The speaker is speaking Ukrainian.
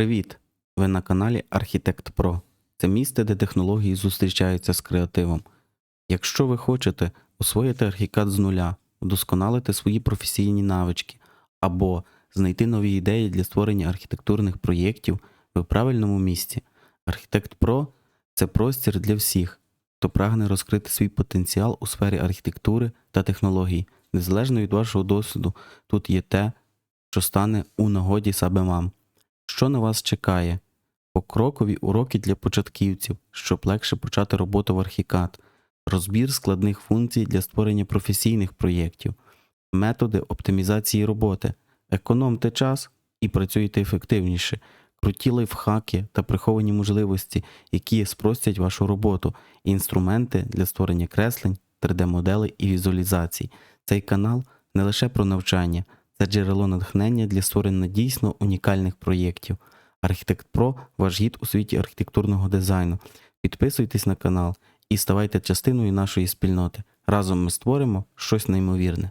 Привіт! Ви на каналі Architect Pro. Це місце, де технології зустрічаються з креативом. Якщо ви хочете освоїти архікад з нуля, вдосконалити свої професійні навички або знайти нові ідеї для створення архітектурних проєктів, ви в правильному місці. Architect Pro це простір для всіх, хто прагне розкрити свій потенціал у сфері архітектури та технологій. Незалежно від вашого досвіду, тут є те, що стане у нагоді саме вам. Що на вас чекає? Покрокові уроки для початківців, щоб легше почати роботу в архікад, розбір складних функцій для створення професійних проєктів, методи оптимізації роботи, економте час і працюйте ефективніше, круті лайфхаки та приховані можливості, які спростять вашу роботу, інструменти для створення креслень, 3D-моделей і візуалізацій. Цей канал не лише про навчання, це джерело натхнення для створення дійсно унікальних проєктів. Архітект Про ваш гід у світі архітектурного дизайну. Підписуйтесь на канал і ставайте частиною нашої спільноти. Разом ми створимо щось неймовірне.